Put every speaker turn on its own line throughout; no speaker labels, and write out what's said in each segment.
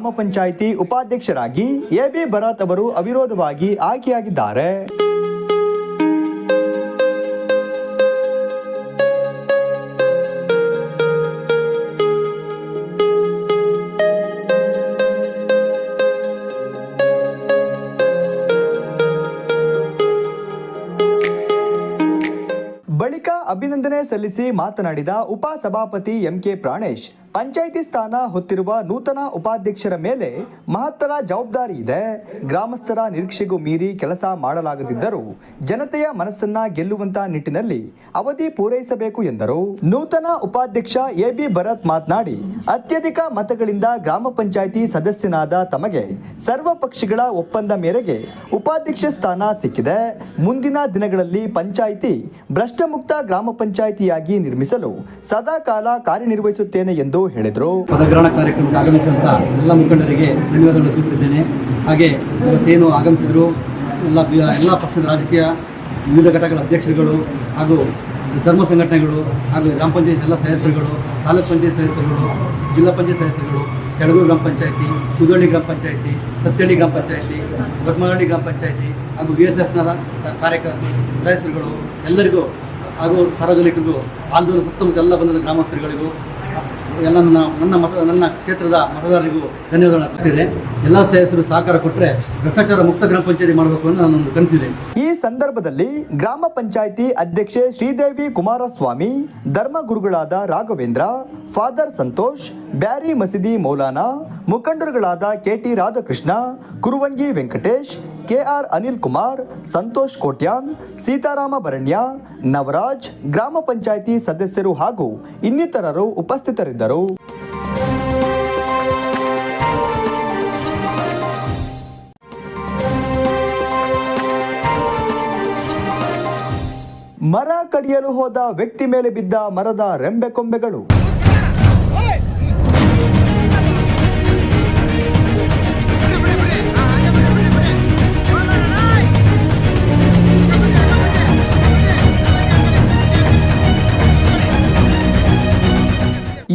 ಗ್ರಾಮ ಪಂಚಾಯಿತಿ ಉಪಾಧ್ಯಕ್ಷರಾಗಿ ಎಬಿ ಭರತ್ ಅವರು ಅವಿರೋಧವಾಗಿ ಆಯ್ಕೆಯಾಗಿದ್ದಾರೆ. ಬಳಿಕ ಅಭಿನಂದನೆ ಸಲ್ಲಿಸಿ ಮಾತನಾಡಿದ ಉಪಸಭಾಪತಿ ಎಂಕೆ ಪ್ರಾಣೇಶ್ ಪಂಚಾಯಿತಿ ಸ್ಥಾನ ಹೊತ್ತಿರುವ ನೂತನ ಉಪಾಧ್ಯಕ್ಷರ ಮೇಲೆ ಮಹತ್ತರ ಜವಾಬ್ದಾರಿ ಇದೆ. ಗ್ರಾಮಸ್ಥರ ನಿರೀಕ್ಷೆಗೂ ಮೀರಿ ಕೆಲಸ ಮಾಡಲಾಗದಿದ್ದರೂ ಜನತೆಯ ಮನಸ್ಸನ್ನ ಗೆಲ್ಲುವಂತ ನಿಟ್ಟಿನಲ್ಲಿ ಅವಧಿ ಪೂರೈಸಬೇಕು ಎಂದರು. ನೂತನ ಉಪಾಧ್ಯಕ್ಷ ಎಬಿ ಭರತ್ ಮಾತನಾಡಿ, ಅತ್ಯಧಿಕ ಮತಗಳಿಂದ ಗ್ರಾಮ ಪಂಚಾಯಿತಿ ಸದಸ್ಯನಾದ ತಮಗೆ ಸರ್ವ ಪಕ್ಷಗಳ ಒಪ್ಪಂದ ಮೇರೆಗೆ ಉಪಾಧ್ಯಕ್ಷ ಸ್ಥಾನ ಸಿಕ್ಕಿದೆ. ಮುಂದಿನ ದಿನಗಳಲ್ಲಿ ಪಂಚಾಯಿತಿ ಭ್ರಷ್ಟಮುಕ್ತ ಗ್ರಾಮ ಪಂಚಾಯಿತಿಯಾಗಿ ನಿರ್ಮಿಸಲು ಸದಾಕಾಲ ಕಾರ್ಯನಿರ್ವಹಿಸುತ್ತೇನೆ ಎಂದು ಹೇಳಿದರು.
ಪದಗ್ರಹಣ ಕಾರ್ಯಕ್ರಮಕ್ಕೆ ಆಗಮಿಸಿದಂತ ಎಲ್ಲ ಮುಖಂಡರಿಗೆ ಧನ್ಯವಾದಗಳು ತಿಳಿಸಿದ್ದೇನೆ ಹಾಗೆ ಇವತ್ತೇನು ಆಗಮಿಸಿದ್ರು, ಎಲ್ಲ ಎಲ್ಲ ಪಕ್ಷದ ರಾಜಕೀಯ, ವಿವಿಧ ಘಟಕಗಳ ಅಧ್ಯಕ್ಷರುಗಳು ಹಾಗೂ ಧರ್ಮ ಸಂಘಟನೆಗಳು ಹಾಗೂ ಗ್ರಾಮ ಪಂಚಾಯತ್ ಎಲ್ಲ ಸದಸ್ಯರುಗಳು, ತಾಲೂಕ್ ಪಂಚಾಯತ್ ಸದಸ್ಯರುಗಳು, ಜಿಲ್ಲಾ ಪಂಚಾಯತ್ ಸದಸ್ಯರುಗಳು, ಕೆಳಗೂರು ಗ್ರಾಮ ಪಂಚಾಯತಿ ಕುದಳ್ಳಿ ಗ್ರಾಮ ಪಂಚಾಯತಿ ಸತ್ತಳ್ಳಿ ಗ್ರಾಮ ಪಂಚಾಯತಿ ಬಟ್ಮಹಳ್ಳಿ ಗ್ರಾಮ ಪಂಚಾಯತಿ ಹಾಗೂ ವಿ ಎಸ್ ಎಸ್ನ ಸದಸ್ಯರುಗಳು ಎಲ್ಲರಿಗೂ ಹಾಗೂ ಸಾರ್ವಜನಿಕರಿಗೂ, ಆಂದೋಲನ ಸುತ್ತಮುತ್ತ ಎಲ್ಲ ಬಂದ ಗ್ರಾಮಸ್ಥರುಗಳಿಗೂ ಎಲ್ಲ ನನ್ನ ನನ್ನ ಮತ ನನ್ನ ಕ್ಷೇತ್ರದ ಮತದಾರರಿಗೂ ಧನ್ಯವಾದಗಳನ್ನು ಕೊಟ್ಟಿದೆ. ಎಲ್ಲ ಸದಸ್ಯರು ಸಹಕಾರ ಕೊಟ್ಟರೆ ಭ್ರಷ್ಟಾಚಾರ ಮುಕ್ತ ಗ್ರಾಮ ಪಂಚಾಯತಿ ಮಾಡಬೇಕು ಅಂತ ನಾನೊಂದು ಕನಸಿದೆ.
ಈ ಸಂದರ್ಭದಲ್ಲಿ ಗ್ರಾಮ ಪಂಚಾಯಿತಿ ಅಧ್ಯಕ್ಷೆ ಶ್ರೀದೇವಿ ಕುಮಾರಸ್ವಾಮಿ ಧರ್ಮಗುರುಗಳಾದ ರಾಘವೇಂದ್ರ, ಫಾದರ್ ಸಂತೋಷ್, ಬ್ಯಾರಿ ಮಸೀದಿ ಮೌಲಾನಾ, ಮುಖಂಡರುಗಳಾದ ಕೆಟಿ ರಾಧಾಕೃಷ್ಣ, ಕುರುವಂಗಿ ವೆಂಕಟೇಶ್ ಕೆಆರ್ ಅನಿಲ್ ಕುಮಾರ್, ಸಂತೋಷ್ ಕೋಟ್ಯಾನ್, ಸೀತಾರಾಮ ಬರಣ್ಯ ನವರಾಜ್ ಗ್ರಾಮ ಪಂಚಾಯಿತಿ ಸದಸ್ಯರು ಹಾಗೂ ಇನ್ನಿತರರು ಉಪಸ್ಥಿತರಿದ್ದರು. ಮರ ಕಡಿಯಲು ಹೋದ ವ್ಯಕ್ತಿ ಮೇಲೆ ಬಿದ್ದ ಮರದ ರೆಂಬೆ ಕೊಂಬೆಗಳು.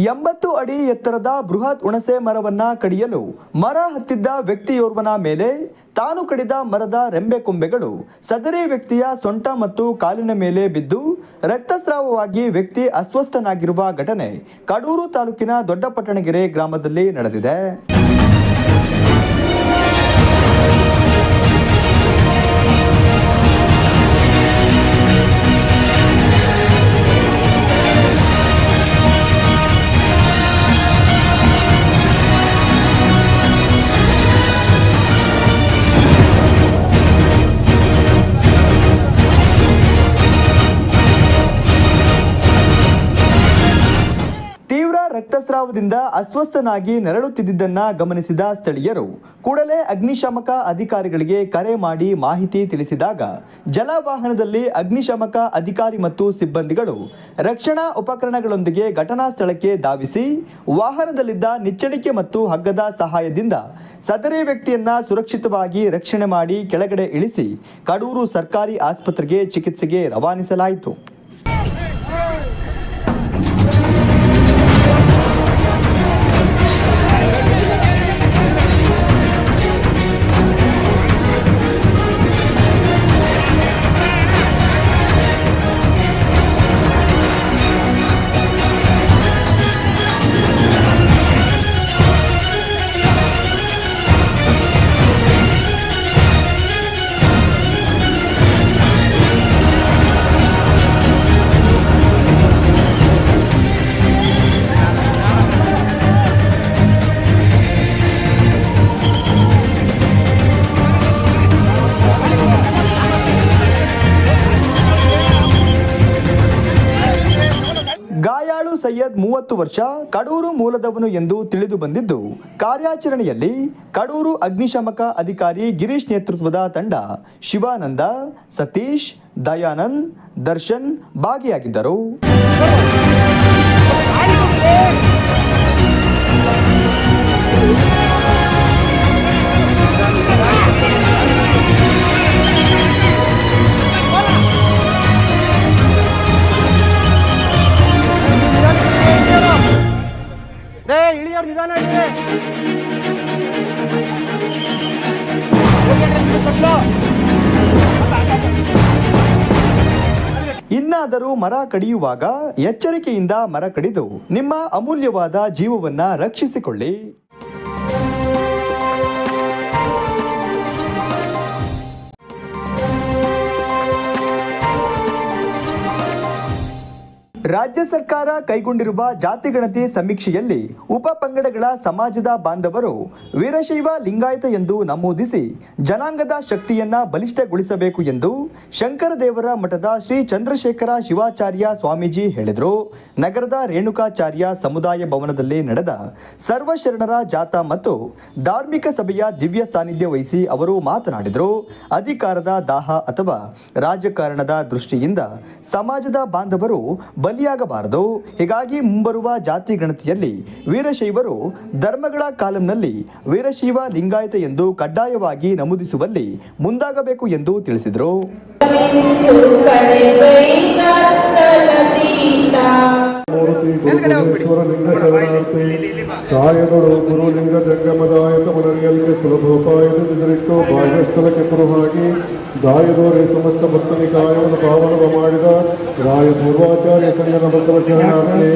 ಎಂಬತ್ತು ಅಡಿ ಎತ್ತರದ ಬೃಹತ್ ಹುಣಸೆ ಮರವನ್ನ ಕಡಿಯಲು ಮರ ಹತ್ತಿದ್ದ ವ್ಯಕ್ತಿಯೋರ್ವನ ಮೇಲೆ ತಾನು ಕಡಿದ ಮರದ ರೆಂಬೆ ಕೊಂಬೆಗಳು ಸದರಿ ವ್ಯಕ್ತಿಯ ಸೊಂಟ ಮತ್ತು ಕಾಲಿನ ಮೇಲೆ ಬಿದ್ದು ರಕ್ತಸ್ರಾವವಾಗಿ ವ್ಯಕ್ತಿ ಅಸ್ವಸ್ಥನಾಗಿರುವ ಘಟನೆ ಕಡೂರು ತಾಲೂಕಿನ ದೊಡ್ಡಪಟ್ಟಣಗೆರೆ ಗ್ರಾಮದಲ್ಲಿ ನಡೆದಿದೆ. ಅಸ್ವಸ್ಥನಾಗಿ ನರಳುತ್ತಿದ್ದನ್ನ ಗಮನಿಸಿದ ಸ್ಥಳೀಯರು, ಕೂಡಲೇ ಅಗ್ನಿಶಾಮಕ ಅಧಿಕಾರಿಗಳಿಗೆ ಕರೆ ಮಾಡಿ ಮಾಹಿತಿ ತಿಳಿಸಿದಾಗ, ಜಲವಾಹನದಲ್ಲಿ ಅಗ್ನಿಶಾಮಕ ಅಧಿಕಾರಿ ಮತ್ತು ಸಿಬ್ಬಂದಿಗಳು ರಕ್ಷಣಾ ಉಪಕರಣಗಳೊಂದಿಗೆ ಘಟನಾ ಸ್ಥಳಕ್ಕೆ ಧಾವಿಸಿ, ವಾಹನದಲ್ಲಿದ್ದ ನಿಚ್ಚಣಿಕೆ ಮತ್ತು ಹಗ್ಗದ ಸಹಾಯದಿಂದ ಸದರಿ ವ್ಯಕ್ತಿಯನ್ನ ಸುರಕ್ಷಿತವಾಗಿ ರಕ್ಷಣೆ ಮಾಡಿ ಕೆಳಗಡೆ ಇಳಿಸಿ, ಕಡೂರು ಸರ್ಕಾರಿ ಆಸ್ಪತ್ರೆಗೆ ಚಿಕಿತ್ಸೆಗೆ ರವಾನಿಸಲಾಯಿತು. ಸೈಯದ್ ಮೂವತ್ತು ವರ್ಷ ಕಡೂರು ಮೂಲದವನು ಎಂದು ತಿಳಿದು ಬಂದಿದ್ದು, ಕಾರ್ಯಾಚರಣೆಯಲ್ಲಿ ಕಡೂರು ಅಗ್ನಿಶಾಮಕ ಅಧಿಕಾರಿ ಗಿರೀಶ್ ನೇತೃತ್ವದ ತಂಡ ಶಿವಾನಂದ, ಸತೀಶ್, ದಯಾನಂದ್, ದರ್ಶನ್ ಭಾಗಿಯಾಗಿದ್ದರು.
ನಿಧಾನ
ಇನ್ನಾದರೂ ಮರ ಕಡಿಯುವಾಗ ಎಚ್ಚರಿಕೆಯಿಂದ ಮರ ಕಡಿದು ನಿಮ್ಮ ಅಮೂಲ್ಯವಾದ ಜೀವವನ್ನ ರಕ್ಷಿಸಿಕೊಳ್ಳಿ. ರಾಜ್ಯ ಸರ್ಕಾರ ಕೈಗೊಂಡಿರುವ ಜಾತಿಗಣತಿ ಸಮೀಕ್ಷೆಯಲ್ಲಿ ಉಪ ಪಂಗಡಗಳ ಸಮಾಜದ ಬಾಂಧವರು ವೀರಶೈವ ಲಿಂಗಾಯತ ಎಂದು ನಮೂದಿಸಿ ಜನಾಂಗದ ಶಕ್ತಿಯನ್ನ ಬಲಿಷ್ಠಗೊಳಿಸಬೇಕು ಎಂದು ಶಂಕರದೇವರ ಮಠದ ಶ್ರೀ ಚಂದ್ರಶೇಖರ ಶಿವಾಚಾರ್ಯ ಸ್ವಾಮೀಜಿ ಹೇಳಿದರು. ನಗರದ ರೇಣುಕಾಚಾರ್ಯ ಸಮುದಾಯ ಭವನದಲ್ಲಿ ನಡೆದ ಸರ್ವಶರಣರ ಜಾಥಾ ಮತ್ತು ಧಾರ್ಮಿಕ ಸಭೆಯ ದಿವ್ಯ ಸಾನ್ನಿಧ್ಯ ವಹಿಸಿ ಅವರು ಮಾತನಾಡಿದರು. ಅಧಿಕಾರದ ದಾಹ ಅಥವಾ ರಾಜಕಾರಣದ ದೃಷ್ಟಿಯಿಂದ ಸಮಾಜದ ಬಾಂಧವರು ಬಲಿಯಾಗಬಾರದು ಹೀಗಾಗಿ ಮುಂಬರುವ ಜಾತಿ ಗಣತಿಯಲ್ಲಿ ವೀರಶೈವರು ಧರ್ಮಗಳ ಕಾಲಂನಲ್ಲಿ ವೀರಶೈವ ಲಿಂಗಾಯತ ಎಂದು ಕಡ್ಡಾಯವಾಗಿ ನಮೂದಿಸುವಲ್ಲಿ ಮುಂದಾಗಬೇಕು ಎಂದು ತಿಳಿಸಿದರು.
ಕಾಯಗಳು ಗುರುಲಿಂಗ ಜಂಗಮದಾಯಕ ಮನರಿಯಲ್ಲಿಗೆ ಸುಲಭೋಪಾಯದ ಎದುರಿಟ್ಟು ಬಾಹ್ಯಸ್ಥಳಕ್ಕೆ ಕುರುಹಾಗಿ ದಾಯದೋರೆ ಸಮಸ್ತ ಭಕ್ತನಿಕಾಯವನ್ನು ಪಾವನವ ಮಾಡಿದ ರಾಯ ಪೂರ್ವಾಚಾರ್ಯ ಸಂಗನ ಬಸವ ಶರಣಾರ್ಥಿ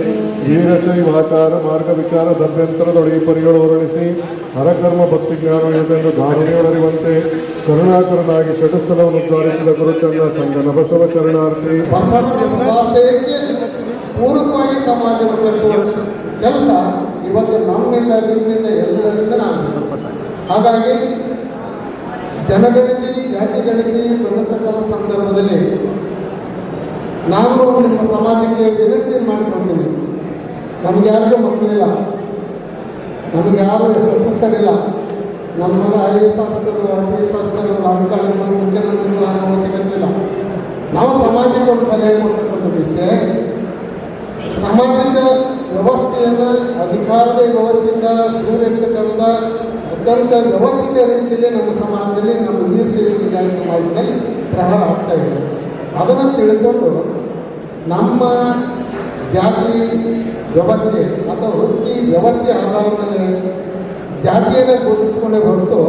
ವೀರಶೈವಾಚಾರ ಮಾರ್ಗ ವಿಚಾರ ದಭ್ಯಂತರದೊಳಗೆ ಪರಿಗಳು ಹೊರಳಿಸಿ ಹರಕರ್ಮ ಭಕ್ತಿ ಜ್ಞಾನಯುತೆಂದು ಧಾರಣೆಯೊಳರಿವಂತೆ ಕರುಣಾಕರನಾಗಿ ಷಟಸ್ಥಲವನ್ನು ಉದ್ಧಾರಿಸಿದ ಗುರುಚಂದ್ರ ಸಂಗನ ಬಸವ ಶರಣಾರ್ಥಿ
ಪೂರ್ವವಾಗಿ ಸಮಾಜವನ್ನು ಕೆಲಸ. ಇವತ್ತು ನಮ್ಮಿಂದ ನಿಮ್ಮಿಂದ ಎಲ್ಲರಿಂದ ನಾನು ಹಾಗಾಗಿ ಜನಗಣತಿ ಜಾತಿಗಣತಿ ಬರತಕ್ಕಂಥ ಸಂದರ್ಭದಲ್ಲಿ ನಾನು ನಿಮ್ಮ ಸಮಾಜಕ್ಕೆ ವಿನಂತಿ ಮಾಡಿಕೊಳ್ತೀನಿ. ನಮ್ಗೆ ಯಾರಿಗೂ ಮಕ್ಕಳಿಲ್ಲ. ನಮ್ಗೆ ಯಾರು ಸಕ್ಸಸ್ಸರ್ ಇಲ್ಲ ನಮ್ಮ ಐ ಎಸ್ ಆಫೀಸರ್ಗಳು ಐ ಎಸ್ ಆಫೀಸರ್ಗಳು ರಾಜಕಾರಣಿಗಳು ಮುಖ್ಯಮಂತ್ರಿಗಳು ಅವಶ್ಯಕತೆ ಇಲ್ಲ ನಾವು ಸಮಾಜಕ್ಕೆ ಒಂದು ಸಲಹೆ ಕೊಡ್ತಕ್ಕಂಥದ್ದು ಇಷ್ಟೇ. ಸಮಾಜದ ವ್ಯವಸ್ಥೆಯನ್ನ ಅಧಿಕಾರದ ವ್ಯವಸ್ಥೆಯಿಂದ ದೂರ ಇರ್ತಕ್ಕಂಥ ಅತ್ಯಂತ ವ್ಯವಸ್ಥಿತ ರೀತಿಯಲ್ಲಿ ನಮ್ಮ ಸಮಾಜದಲ್ಲಿ ನಮ್ಮ ವೀರಶೈವ ವಿದ್ಯಾರ್ಥಿ ಸಮಾಜದಲ್ಲಿ ಪ್ರಹಾರ ಆಗ್ತಾ ಇದೆ. ಅದನ್ನು ತಿಳ್ಕೊಂಡು ನಮ್ಮ ಜಾತಿ ವ್ಯವಸ್ಥೆ ಅಥವಾ ವೃತ್ತಿ ವ್ಯವಸ್ಥೆ ಆಧಾರದಲ್ಲಿ ಜಾತಿಯನ್ನು ಗುರುತಿಸಿಕೊಂಡೇ ಹೊರತು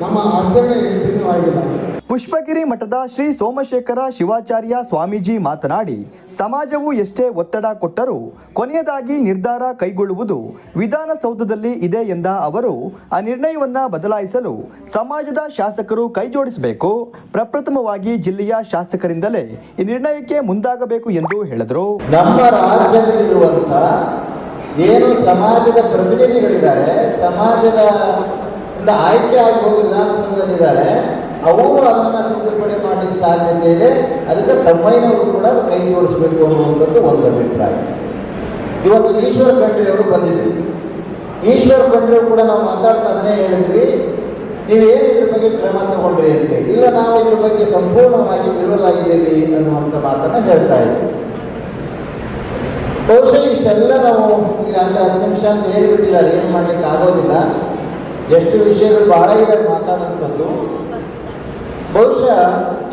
ನಮ್ಮ ಆಚರಣೆ ಭಿನ್ನವಾಗಿಲ್ಲ
ಪುಷ್ಪಗಿರಿ ಮಠದ ಶ್ರೀ ಸೋಮಶೇಖರ ಶಿವಾಚಾರ್ಯ ಸ್ವಾಮೀಜಿ ಮಾತನಾಡಿ, ಸಮಾಜವು ಎಷ್ಟೇ ಒತ್ತಡ ಕೊಟ್ಟರೂ ಕೊನೆಯದಾಗಿ ನಿರ್ಧಾರ ಕೈಗೊಳ್ಳುವುದು ವಿಧಾನಸೌಧದಲ್ಲಿ ಇದೆ ಎಂದ ಅವರು, ಆ ನಿರ್ಣಯವನ್ನು ಬದಲಾಯಿಸಲು ಸಮಾಜದ ಶಾಸಕರು ಕೈಜೋಡಿಸಬೇಕು. ಪ್ರಪ್ರಥಮವಾಗಿ ಜಿಲ್ಲೆಯ ಶಾಸಕರಿಂದಲೇ ಈ ನಿರ್ಣಯಕ್ಕೆ ಮುಂದಾಗಬೇಕು ಎಂದು ಹೇಳಿದರು.
ನಮ್ಮ ಏನು ಸಮಾಜದ ಪ್ರತಿನಿಧಿಗಳಿದ್ದಾರೆ, ಸಮಾಜದ ಆಯ್ಕೆ ಆಗಿ ವಿಧಾನಸೌಧದಲ್ಲಿದ್ದಾರೆ ಅವರು ಅದನ್ನು ತಿದ್ದುಪಡಿ ಮಾಡಲಿಕ್ಕೆ ಸಾಧ್ಯತೆ ಇದೆ. ಅದಕ್ಕೆ ತಮ್ಮಯ್ಯನವರು ಕೂಡ ಕೈ ಜೋಡಿಸಬೇಕು ಅನ್ನುವಂಥದ್ದು ಒಂದು ಅಭಿಪ್ರಾಯ. ಇವತ್ತು ಈಶ್ವರ ಖಂಡ್ರೆಯವರು ಬಂದಿದ್ರು ಈಶ್ವರ ಖಂಡ್ರೆಯವರು ಕೂಡ ನಾವು ಮಾತಾಡ್ತಾ ಅದನ್ನೇ ಹೇಳಿದ್ವಿ. ನೀವೇನು ಇದ್ರ ಬಗ್ಗೆ ಕ್ರಮ ತಗೊಂಡ್ರಿ ಅಂತೇಳಿ ಇಲ್ಲ, ನಾವು ಇದ್ರ ಬಗ್ಗೆ ಸಂಪೂರ್ಣವಾಗಿ ವಿರೋಧ ಆಗಿದ್ದೀವಿ ಅನ್ನುವಂಥ ಮಾತನ್ನು ಹೇಳ್ತಾ ಇದ್ದೀವಿ ಬಹುಶಃ ಇಷ್ಟೆಲ್ಲ ನಾವು ಈಗ ಅಲ್ಲಿ ಹತ್ತು ನಿಮಿಷ ಅಂತ ಹೇಳಿಬಿಟ್ಟಿದ್ದಾರೆ. ಏನು ಮಾಡ್ಲಿಕ್ಕೆ ಆಗೋದಿಲ್ಲ. ಎಷ್ಟು ವಿಷಯಗಳು ಬಹಳ ಇದೆ ಮಾತಾಡುವಂಥದ್ದು ಬಹುಶಃ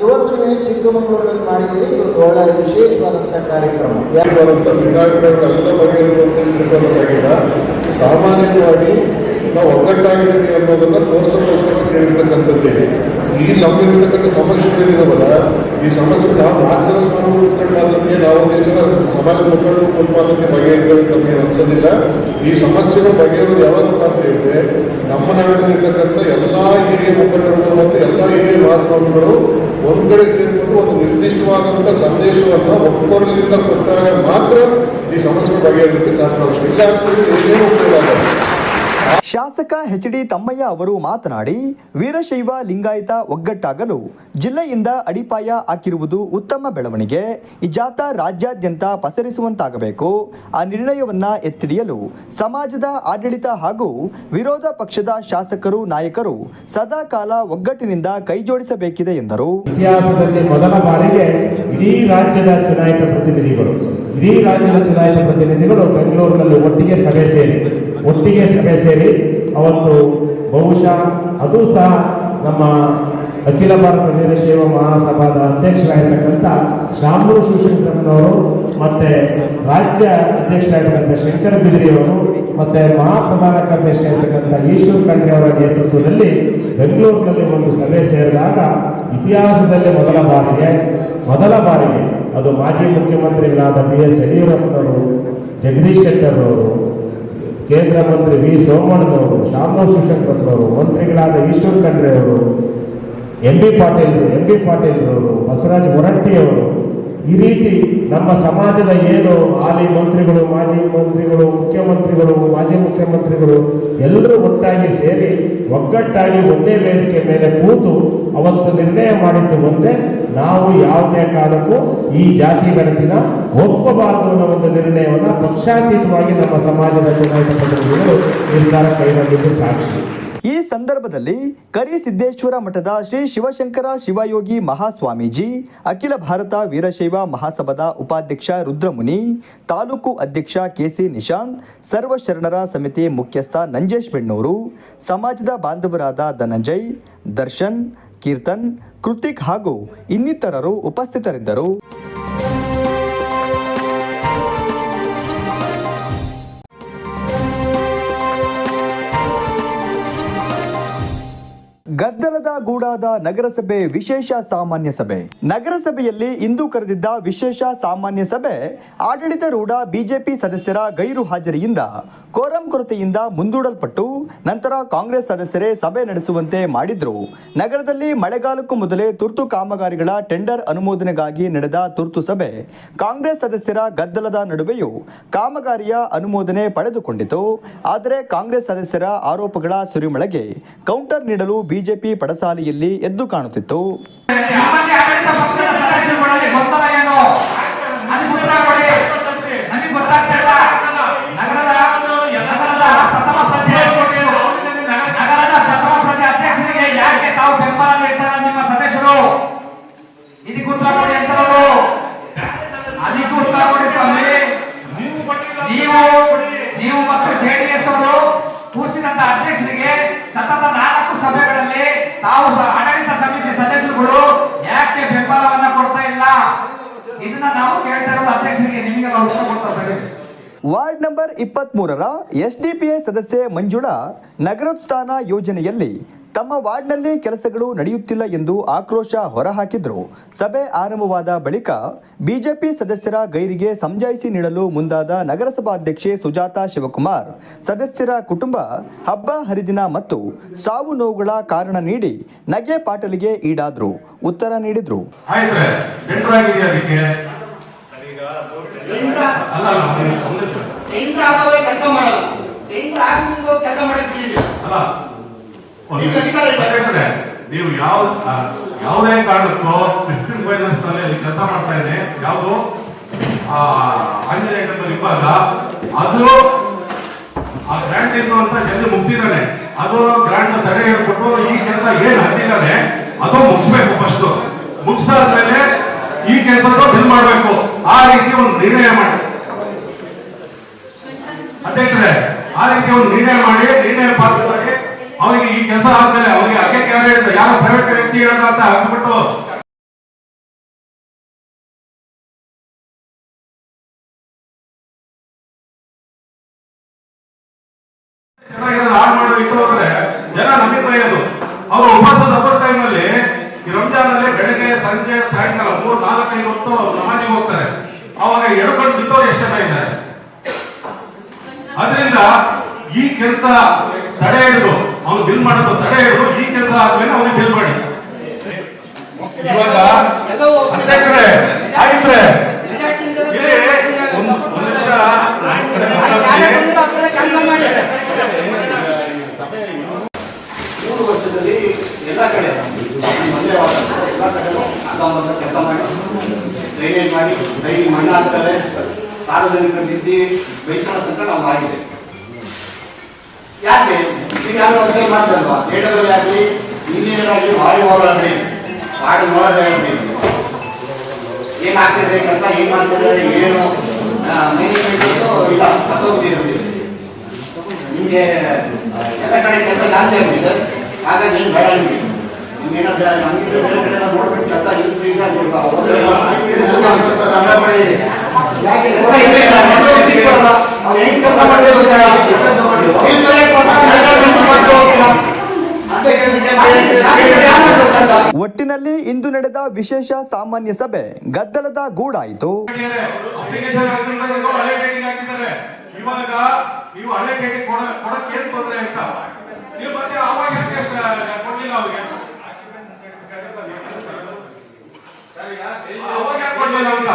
ಇವತ್ತು ನೀವು ಚಿಕ್ಕಮಗಳೂರಲ್ಲಿ ಮಾಡಿದ್ದೀರಿ ಇದು ಬಹಳ ವಿಶೇಷವಾದಂಥ ಕಾರ್ಯಕ್ರಮ.
ಸಾಮಾನ್ಯವಾಗಿ ನಾವು ಒಗ್ಗಟ್ಟಾಗಿದ್ದೀವಿ ಅನ್ನೋದನ್ನ ತೋರಿಸೋದಕ್ಕೆ ಸೇರಿರ್ತಕ್ಕಂಥದ್ದೇ. ಈ ನಮ್ಮಿರ್ತಕ್ಕಂಥ ಸಮಸ್ಯೆಗಳಿದಾವಲ್ಲ ಈ ಸಮಸ್ಯೆ ನಾವು ರಾಜ್ಯದ ಮುಖಂಡಾದಕ್ಕೆ ನಾವು ದೇಶದ ಸಮಾಜ ಮುಖಂಡರು ಕುಟುಂಬಕ್ಕೆ ಬಗೆಹರಿಸಬೇಕು ನಮಗೆ ಅನ್ಸೋದಿಲ್ಲ ಈ ಸಮಸ್ಯೆಗಳು ಬಗೆಹರಿಯೋದು ಯಾವಾಗ ಅಂತ ಹೇಳಿದ್ರೆ, ನಮ್ಮ ನಾಡಿನಲ್ಲಿರ್ತಕ್ಕಂಥ ಎಲ್ಲಾ ಹಿರಿಯ ಮುಖಂಡರುಗಳು ಮತ್ತು ಎಲ್ಲಾ ಹಿರಿಯ ಮಹಾಸ್ವಾಮಿಗಳು ಒಂದ್ ಕಡೆ ಸೇರಿಕೊಂಡು ಒಂದು ನಿರ್ದಿಷ್ಟವಾದಂತ ಸಂದೇಶವನ್ನು ಒಬ್ಬರಿಂದ ಕೊಟ್ಟಾಗ ಮಾತ್ರ ಈ ಸಮಸ್ಯೆ ಬಗೆಹರಿಸಲಿಕ್ಕೆ ಸಾಧ್ಯವಾಗುತ್ತೆ ಇಲ್ಲ ಅಂತಂದ್ರೆ ಏನೇನು ಉಪಯೋಗ.
ಶಾಸಕ ಎಚ್ ಡಿ ತಮ್ಮಯ್ಯ ಅವರು ಮಾತನಾಡಿ, ವೀರಶೈವ ಲಿಂಗಾಯತ ಒಗ್ಗಟ್ಟಾಗಲು ಜಿಲ್ಲೆಯಿಂದ ಅಡಿಪಾಯ ಹಾಕಿರುವುದು ಉತ್ತಮ ಬೆಳವಣಿಗೆ. ಈ ಜಾಥಾ ರಾಜ್ಯಾದ್ಯಂತ ಪಸರಿಸುವಂತಾಗಬೇಕು. ಆ ನಿರ್ಣಯವನ್ನ ಎತ್ತಿಡಿಯಲು ಸಮಾಜದ ಆಡಳಿತ ಹಾಗೂ ವಿರೋಧ ಪಕ್ಷದ ಶಾಸಕರು, ನಾಯಕರು ಸದಾ ಕಾಲ ಒಗ್ಗಟ್ಟಿನಿಂದ ಕೈಜೋಡಿಸಬೇಕಿದೆ ಎಂದರು.
ಇತಿಹಾಸದಲ್ಲಿ ಮೊದಲ ಬಾರಿಗೆ ಇಡೀ ರಾಜ್ಯದ ಚುನಾಯಿತ ಪ್ರತಿನಿಧಿಗಳು, ಇಡೀ ರಾಜ್ಯದ ಚುನಾಯಿತ ಪ್ರತಿನಿಧಿಗಳು ಬೆಂಗಳೂರಿನಲ್ಲಿ ಒಟ್ಟಿಗೆ ಸಭೆ ಸೇರಿ ಒಟ್ಟಿಗೆ ಸಭೆ ಸೇರಿ ಅವತ್ತು ಬಹುಶಃ ಅದು ಸಹ ನಮ್ಮ ಅಖಿಲ ಭಾರತ ವೀರಶೈವ ಮಹಾಸಭಾದ ಅಧ್ಯಕ್ಷರಾಗಿರ್ತಕ್ಕಂಥ ಶಾಮೂರು ಶಿವಶಂಕರನವರು ಮತ್ತೆ ರಾಜ್ಯ ಅಧ್ಯಕ್ಷರಾಗಿರ್ತಕ್ಕಂಥ ಶಂಕರ ಬಿದಿರಿಯವರು ಮತ್ತೆ ಮಹಾಪ್ರಧಾನ ಕಾರ್ಯದರ್ಶಿ ಆಗಿರ್ತಕ್ಕಂಥ ಈಶ್ವರ್ ಖಂಡ್ರೆ ಅವರ ನೇತೃತ್ವದಲ್ಲಿ ಬೆಂಗಳೂರಿನಲ್ಲಿ ಒಂದು ಸಭೆ ಸೇರಿದಾಗ ಇತಿಹಾಸದಲ್ಲಿ ಮೊದಲ ಬಾರಿಗೆ ಮೊದಲ ಬಾರಿಗೆ ಅದು ಮಾಜಿ ಮುಖ್ಯಮಂತ್ರಿಗಳಾದ ಬಿ ಎಸ್ ಯಡಿಯೂರಪ್ಪನವರು, ಜಗದೀಶ್ ಶೆಟ್ಟರ್ ಅವರು ಕೇಂದ್ರ ಮಂತ್ರಿ ವಿ. ಸೋಮಣ್ಣನವರು, ಶಾಮನೂರು ಶಿಕ್ಷಕರವರು ಮಂತ್ರಿಗಳಾದ ಈಶ್ವರ್ ಖಂಡ್ರೆ ಅವರು M B Patil M B Patil ಅವರು ಬಸವರಾಜ ಹೊರಟ್ಟಿಯವರು, ಈ ರೀತಿ ನಮ್ಮ ಸಮಾಜದ ಏನು ಹಾಲಿ ಮಂತ್ರಿಗಳು, ಮಾಜಿ ಮಂತ್ರಿಗಳು, ಮುಖ್ಯಮಂತ್ರಿಗಳು, ಮಾಜಿ ಮುಖ್ಯಮಂತ್ರಿಗಳು ಎಲ್ಲರೂ ಒಟ್ಟಾಗಿ ಸೇರಿ ಒಗ್ಗಟ್ಟಾಗಿ ಒಂದೇ ವೇದಿಕೆ ಮೇಲೆ ಕೂತು ಅವತ್ತು ನಿರ್ಣಯ ಮಾಡಿದ್ದು ಒಂದೇ ನಾವು ಯಾವುದೇ ಕಾರಣಕ್ಕೂ ಈ ಜಾತಿ ಗಣತಿನ ಒಪ್ಪಬಾರದು ಅನ್ನೋ ಒಂದು ನಿರ್ಣಯವನ್ನು ಪಕ್ಷಾತೀತವಾಗಿ ನಮ್ಮ ಸಮಾಜದ ಚುನಾಯಿತ ಪ್ರತಿನಿಧಿಗಳು ನಿರ್ಧಾರ ಕೈಗೊಂಡಿದ್ದು ಸಾಕ್ಷಿ.
ಈ ಸಂದರ್ಭದಲ್ಲಿ ಕರಿಸಿದ್ದೇಶ್ವರ ಮಠದ ಶ್ರೀ ಶಿವಶಂಕರ ಶಿವಯೋಗಿ ಮಹಾಸ್ವಾಮೀಜಿ, ಅಖಿಲ ಭಾರತ ವೀರಶೈವ ಮಹಾಸಭಾದ ಉಪಾಧ್ಯಕ್ಷ ರುದ್ರಮುನಿ, ತಾಲೂಕು ಅಧ್ಯಕ್ಷ ಕೆಸಿ ನಿಶಾಂತ್ ಸರ್ವ ಶರಣರ ಸಮಿತಿ ಮುಖ್ಯಸ್ಥ ನಂಜೇಶ್ ಬೆಣ್ಣೂರು, ಸಮಾಜದ ಬಾಂಧವರಾದ ಧನಂಜಯ್, ದರ್ಶನ್ ಕೀರ್ತನ್ ಕೃತಿಕ್ ಹಾಗೂ ಇನ್ನಿತರರು ಉಪಸ್ಥಿತರಿದ್ದರು. ಗದ್ದಲದ ಗೂಡಾದ ನಗರಸಭೆ ವಿಶೇಷ ಸಾಮಾನ್ಯ ಸಭೆ. ನಗರಸಭೆಯಲ್ಲಿ ಇಂದು ಕರೆದಿದ್ದ ವಿಶೇಷ ಸಾಮಾನ್ಯ ಸಭೆ ಆಡಳಿತಾರೂಢ ಬಿಜೆಪಿ ಸದಸ್ಯರ ಗೈರು ಹಾಜರಿಯಿಂದ ಕೋರಂ ಕೊರತೆಯಿಂದ ಮುಂದೂಡಲ್ಪಟ್ಟು ನಂತರ ಕಾಂಗ್ರೆಸ್ ಸದಸ್ಯರೇ ಸಭೆ ನಡೆಸುವಂತೆ ಮಾಡಿದ್ರು. ನಗರದಲ್ಲಿ ಮಳೆಗಾಲಕ್ಕೂ ಮೊದಲೇ ತುರ್ತು ಕಾಮಗಾರಿಗಳ ಟೆಂಡರ್ ಅನುಮೋದನೆಗಾಗಿ ನಡೆದ ತುರ್ತು ಸಭೆ ಕಾಂಗ್ರೆಸ್ ಸದಸ್ಯರ ಗದ್ದಲದ ನಡುವೆಯೂ ಕಾಮಗಾರಿಯ ಅನುಮೋದನೆ ಪಡೆದುಕೊಂಡಿತು. ಆದರೆ ಕಾಂಗ್ರೆಸ್ ಸದಸ್ಯರ ಆರೋಪಗಳ ಸುರಿಮಳೆಗೆ ಕೌಂಟರ್ ನೀಡಲು ಬಿಜೆಪಿ ಪಡಸಾಲೆಯಲ್ಲಿ ಎದ್ದು ಕಾಣುತ್ತಿತ್ತು
ನಮ್ಮಲ್ಲಿ ಆಡಳಿತ ಪಕ್ಷದ ಸದಸ್ಯರುಗಳಲ್ಲಿ ಗೊಂದಲ ಏನು ಅದಕ್ಕೆ ಉತ್ತರ ಕೊಡಿ ನಮಗೆ ಗೊತ್ತಾಗ್ತಿಲ್ಲ ನಗರದ ನಗರದ ಪ್ರಥಮ ಪ್ರಜೆ ನಗರದ ಪ್ರಥಮ ಪ್ರಜೆ ಅಧ್ಯಕ್ಷರಿಗೆ ಯಾಕೆ ತಾವು ಬೆಂಬಲ ನೀಡ್ತಾರೆ ನಿಮ್ಮ ಸದಸ್ಯರು ಇದಕ್ಕೆ ಉತ್ತರ ಕೊಡಿ ಅಂತರದು ಅದಕ್ಕೆ ಉತ್ತರ ಕೊಡಿ ಸ್ವಾಮಿ ನೀವು ನೀವು ಮತ್ತು ಜೆಡಿಎಸ್ ಅವರು ಕೂರಿಸಿದಂತ ಅಧ್ಯಕ್ಷರಿಗೆ ಸತತ ನಾಲ್ಕು ಸಭೆಗಳಲ್ಲಿ ತಾವು ಸ- ಆಡಳಿತ ಸಮಿತಿ ಸದಸ್ಯರುಗಳು ಯಾಕೆ ಬೆಂಬಲವನ್ನ ಕೊಡ್ತಾ ಇಲ್ಲ ಇದನ್ನ ನಾವು ಕೇಳ್ತಾ ಇರೋದು ಅಧ್ಯಕ್ಷರಿಗೆ ನಿಮಗೆ ನಾವು ಉತ್ತರ ಕೊಡ್ತಾ ಇದ್ದೀವಿ
ವಾರ್ಡ್ ನಂಬರ್ ಇಪ್ಪತ್ತ್ ಮೂರರ ಎಸ್ಡಿಪಿಐ ಸದಸ್ಯೆ ಮಂಜುಳಾ ನಗರೋತ್ಥಾನ ಯೋಜನೆಯಲ್ಲಿ ತಮ್ಮ ವಾರ್ಡ್ನಲ್ಲಿ ಕೆಲಸಗಳು ನಡೆಯುತ್ತಿಲ್ಲ ಎಂದು ಆಕ್ರೋಶ ಹೊರಹಾಕಿದ್ರು. ಸಭೆ ಆರಂಭವಾದ ಬಳಿಕ ಬಿಜೆಪಿ ಸದಸ್ಯರ ಗೈರಿಗೆ ಸಮಜಾಯಿಸಿ ನೀಡಲು ಮುಂದಾದ ನಗರಸಭಾಧ್ಯಕ್ಷೆ ಸುಜಾತಾ ಶಿವಕುಮಾರ್, ಸದಸ್ಯರ ಕುಟುಂಬ ಹಬ್ಬ ಹರಿದಿನ ಮತ್ತು ಸಾವು ನೋವುಗಳ ಕಾರಣ ನೀಡಿ ನಗೆ ಪಾಟಲಿಗೆ ಈಡಾದ್ರು. ಉತ್ತರ ನೀಡಿದ್ರು.
ಟೆಂಡರ್.
ಕೆಲಸ ಮಾಡಲ್ಲ ಟೆಂಡರ್ ಆಗಿಂದು ಕೆಲಸ
ಅಲ್ಲ ನೀವು ಯಾವ ಯಾವುದೇ ಕಾರಣಕ್ಕೂ ಕ್ರಿಸ್ಟಿಯನ್ ಫೈನಾನ್ಸ್ನಲ್ಲಿ ಅಲ್ಲಿ ಕೆಲಸ ಮಾಡ್ತಾ ಇದೆ ಯಾವುದು? ಆ, ಆಂಜನೇಯ ಇವಾಗ. ಅದು ಆ ಗ್ರಾಂಟ್ ಏನು ಅಂತ ಜಲ್ದಿ ಮುಗಿಸಿದ್ದಾನೆ ಅದು ಗ್ರಾಂಟ್ ತಡೆ ಹೇಳ್ಬಿಟ್ಟು ಈ ಕೆಲಸ ಏನ್ ಹಾಕಿದ್ದಾನೆ ಅದು ಮುಗಿಸ್ಬೇಕು ಫಸ್ಟ್ ಮುಗಿಸಾದ್ಮೇಲೆ ಈ ಕೆಲಸ ಬಿಲ್ ಮಾಡಬೇಕು. ಆ ರೀತಿ ಒಂದು ನಿರ್ಣಯ ಮಾಡಿ ಅಧ್ಯಕ್ಷರೇ ರೀತಿ ಒಂದು ನಿರ್ಣಯ ಮಾಡಿ, ನಿರ್ಣಯ ಪಾತ್ರ ಅವನಿಗೆ ಈ ಕೆಲಸ ಆದ್ಮೇಲೆ ಅವರಿಗೆ ಅಗತ್ಯ ಯಾರು ಪ್ರೈವೇಟ್ ವ್ಯಕ್ತಿ ಅಂತ ಹಾಕ್ಬಿಟ್ಟು ಚೆನ್ನಾಗಿರೋದು ಹಾಳು ಮಾಡೋ ಇಟ್ಟು ಹೋದ್ರೆ ಜನ ನಮಗೆ ಬೈಯೋದು ಅವರು ಉಪವಾಸ ಸಬ್ಬರ್ ಟೈಮ್ ಅಲ್ಲಿ ಈ ರಂಜಾನ್ ಅಲ್ಲಿ ಬೆಳಗ್ಗೆ ಸಂಜೆ ಸಾಯಂಕಾಲ ಮೂರ್ ನಾಲ್ಕೈದು ಹೊತ್ತು ನಮಾಜಿಗೆ ಹೋಗ್ತಾರೆ ಅವಾಗ ಎಡ್ಕೊಂಡು ಬಿದ್ದವ್ರು ಎಷ್ಟು ಜನ ಇದ್ದಾರೆ ಅದರಿಂದ ಈ ಕೆಲಸ ತಡೆ ಹಿಡಿದು ಅವ್ನು ಬಿಲ್ ಮಾಡೋದು ತಡೆ ಹಿಡಿದು ಈ ಕೆಲಸ ಬಿಲ್ ಮಾಡಿ ಇವಾಗ ಅಧ್ಯಕ್ಷರೇ ಆಗಿದ್ರೆ ಇಲ್ಲಿ ಒಂದು
ಮೂರು ವರ್ಷದಲ್ಲಿ ಎಲ್ಲ ಕಡೆ ಒಂದೇ ವಾರ ಎಲ್ಲ ಕಡೆನೂ ಅಲ್ಲೊಂದು ಕೆಲಸ ಮಾಡಿ ಡ್ರೈನೇಜ್ ಮಾಡಿ ಡೈಲಿ ಮಣ್ಣು ಹಾಕ್ತಾರೆ. ಸಾರ್ವಜನಿಕ ನಿಧಿ ಬೈಸೋಣ ತನಕ ನಾವು ಆಗಿದೆ ಯಾಕೆ? ಈಗ ಯಾರು ಮಾಡ್ತಾರಲ್ವಾ? ಏಡಲ್ಲಿ ಆಗಲಿ ಇಂಜಿನಿಯರ್ ಆಗಲಿ ವಾಯು ಆಗಲಿ ಮಾಡಿ ನೋಡೋದೇ ಏನ್ ಆಗ್ತಿದೆ ಕೆಲಸ ಏನ್ ಮಾಡ್ತಿದ್ದಾರೆ ಏನು ಮೇನೇಜ್ಮೆಂಟ್ ಇಲ್ಲ ಸತ್ತೋಗ್ತಿರ್ತೀವಿ ನಿಮ್ಗೆ ಎಲ್ಲ ಕಡೆ ಕೆಲಸ ಜಾಸ್ತಿ ಆಗ್ತಿದೆ ಹಾಗಾಗಿ ಏನು ಬೇಡ ನಿಮಗೆ ನಿಮ್ಗೇನೋ ಬೇಡ ನಮ್ಗೆ ಬೇರೆ ಕಡೆ ಎಲ್ಲ ನೋಡ್ಬಿಟ್ಟು ಕೆಲಸ ಈಗ
ಯಾಕೆ ರೊಕ್ಕ ಇರ್ಲಿಲ್ಲ, ರೊಕ್ಕ ಸಿಕ್ಕೊಡಲ್ಲ. ಅವ್ರು ಹೆಂಗ್ ಕೆಲಸ ಮಾಡ್ತಾರೆ
ಒಟ್ಟಿನಲ್ಲಿ ಇಂದು ನಡೆದ ವಿಶೇಷ ಸಾಮಾನ್ಯ ಸಭೆ ಗದ್ದಲದ ಗೂಡಾಯಿತು.
ಇವಾಗ ನೀವು ಹಳೆ ಡೇಟಿಗೆ ಕೊಡ ಕೊಡಕ್ಕೆ ಏನ್? ತೊಂದ್ರೆ ಅಂತ ನೀವು ಮತ್ತೆ ಅವಾಗ ಯಾಕೆ ಅಷ್ಟು ಕೊಡ್ಲಿಲ್ಲ ಅವ್ರಿಗೆ ಅವಾಗ ಯಾಕೆ ಕೊಡ್ಲಿಲ್ಲ ಅಂತ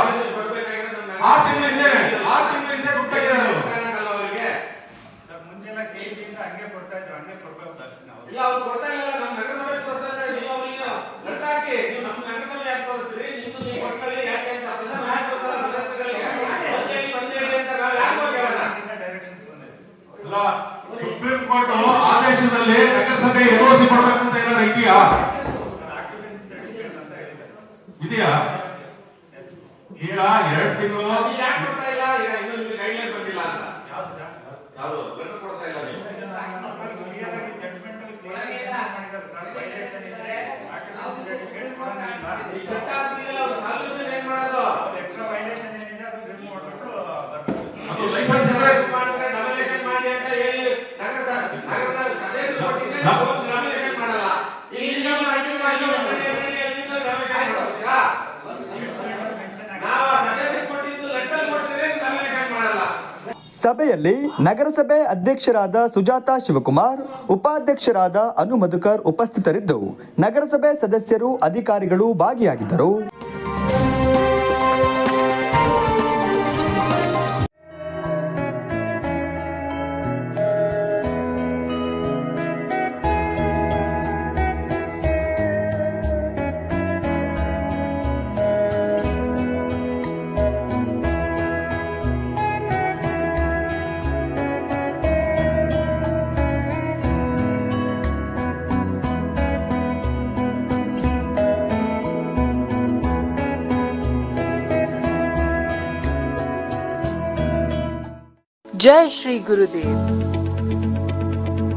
ಆರು ತಿಂಗಳು ಹಿಂದೆ ಆರು ತಿಂಗಳು ಹಿಂದೆ ಕೊಟ್ಟಿದ್ದಾರೆ ಅವರು
ಇಲ್ಲ ಅವ್ರು ಕೊಡ್ತಾ ಇಲ್ಲ ನಮ್ಮ ನಗರಸಭೆ ತೋರಿಸ್ತಾ ಇದ್ದಾರೆ ನೀವು ಅವರಿಗೆ ಲೆಟ್ ಹಾಕಿ ನೀವು ನಮ್ಮ ನಗರಸಭೆ ಯಾಕೆ ತೋರಿಸ್ತೀರಿ ನಿಮ್ದು ನೀವು ಕೊಟ್ಟಲ್ಲಿ ಯಾಕೆ ಅಂತ ಪ್ರಧಾನ ಮಾಡ್ಕೊಡ್ತಾರೆ ಸದಸ್ಯರುಗಳಿಗೆ ಬಂದ್ ಹೇಳಿ ಬಂದ್ ಹೇಳಿ ಅಂತ ನಾವು ಯಾಕೆ ಹೋಗಿ ಹೇಳೋಣ
ಅಲ್ಲ ಸುಪ್ರೀಂ ಕೋರ್ಟ್ ಆದೇಶದಲ್ಲಿ ನಗರಸಭೆ ಎನ್ಒಸಿ ಕೊಡ್ಬೇಕು ಅಂತ ಏನಾದ್ರು ಇದೆಯಾ ಇದೆಯಾ ಈಗ ಎರಡು ತಿಂಗಳು
ನೀವು ಯಾಕೆ ಕೊಡ್ತಾ ಇಲ್ಲ ಈಗ ಇನ್ನೂ ನಿಮಗೆ ಗೈಡ್ಲೈನ್ ಬಂದಿಲ್ಲ ಅಂತ ಯಾವುದು ಲೆಟರ್ ಕೊಡ್ತಾ ಇಲ್ಲ ನೀವು ಈ ಲೆಟ್ಟ ಹಾಕ್ತಿದೆಯಲ್ಲ, ಅವ್ರು solution ಏನ್ ಮಾಡೋದು
ಅದು ಲೈಸೆನ್ಸ್ ಇದ್ರೆ
ಮಾಡಿದ್ರೆ ಡಬಲೇಷನ್ ಮಾಡಿ ಅಂತ ಹೇಳಿ ನಗರ ನಗರದ ಸದಸ್ಯರು ಕೊಟ್ಟಿದ್ದೆ ಡಬಲೇಷನ್ ಮಾಡಲ್ಲ ಈಗ ನೀವು ಅಡ್ಡಿ ಮಾಡಿ ಮನೆ ಮನೆ ಎಲ್ಲಿಂದ ಡಬಲೇಷನ್ ಮಾಡ್ತೀರಾ ನಾವು ಆ ಸದಸ್ಯರು ಕೊಟ್ಟಿದ್ದು ಲೆಟರ್ ಕೊಟ್ಟಿದ್ರೆ ಡಬಲೇಷನ್ ಮಾಡಲ್ಲ
ಸಭೆಯಲ್ಲಿ ನಗರಸಭೆ ಅಧ್ಯಕ್ಷರಾದ ಸುಜಾತಾ ಶಿವಕುಮಾರ್ ಉಪಾಧ್ಯಕ್ಷರಾದ ಅನು ಮಧುಕರ್ ಉಪಸ್ಥಿತರಿದ್ದು ನಗರಸಭೆ ಸದಸ್ಯರು ಅಧಿಕಾರಿಗಳು ಭಾಗಿಯಾಗಿದ್ದರು.
Jai Shri Gurudev.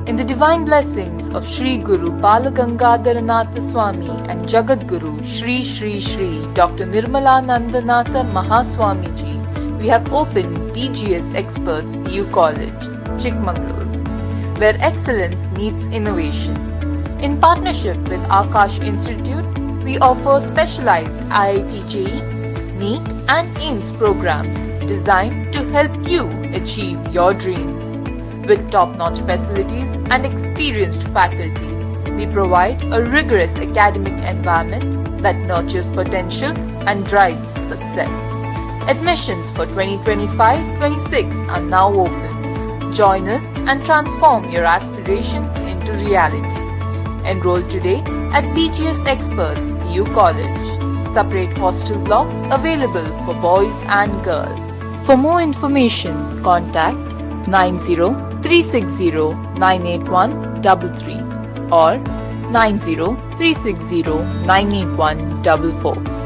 In the divine blessings of Shri Guru Palagangadharanath Swami and Jagat Guru Shri Shri Shri Dr. Nirmalanandanatha Mahaswami Ji, we have opened BGS Experts PU College, Chikmagalur, where excellence meets innovation. In partnership with Akash Institute, we offer specialized IIT NEET and AIMS program designed to help you achieve your dreams. With top-notch facilities and experienced faculty, we provide a rigorous academic environment that nurtures potential and drives success. Admissions for 2025-26 are now open. Join us and transform your aspirations into reality. Enroll today at BGS Experts PU College. Separate hostel blocks available for boys and girls. For more information, contact 90-360-98133 or 90-360-98144.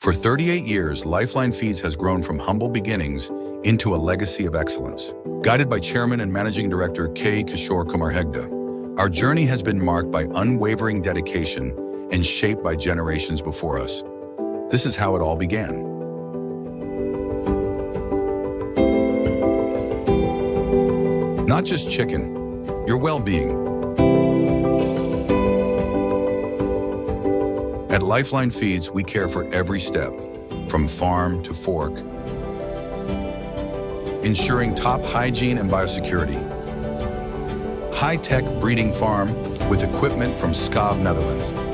For 38 years, Lifeline Feeds has grown from humble beginnings into a legacy of excellence. Guided by Chairman and Managing Director K. Kishore Kumar Hegde, our journey has been marked by unwavering dedication and shaped by generations before us. This is how it all began. Not just chicken, your well being. At Lifeline Feeds, we care for every step, from farm to fork, ensuring top hygiene and biosecurity. High tech breeding farm with equipment from Skav, Netherlands.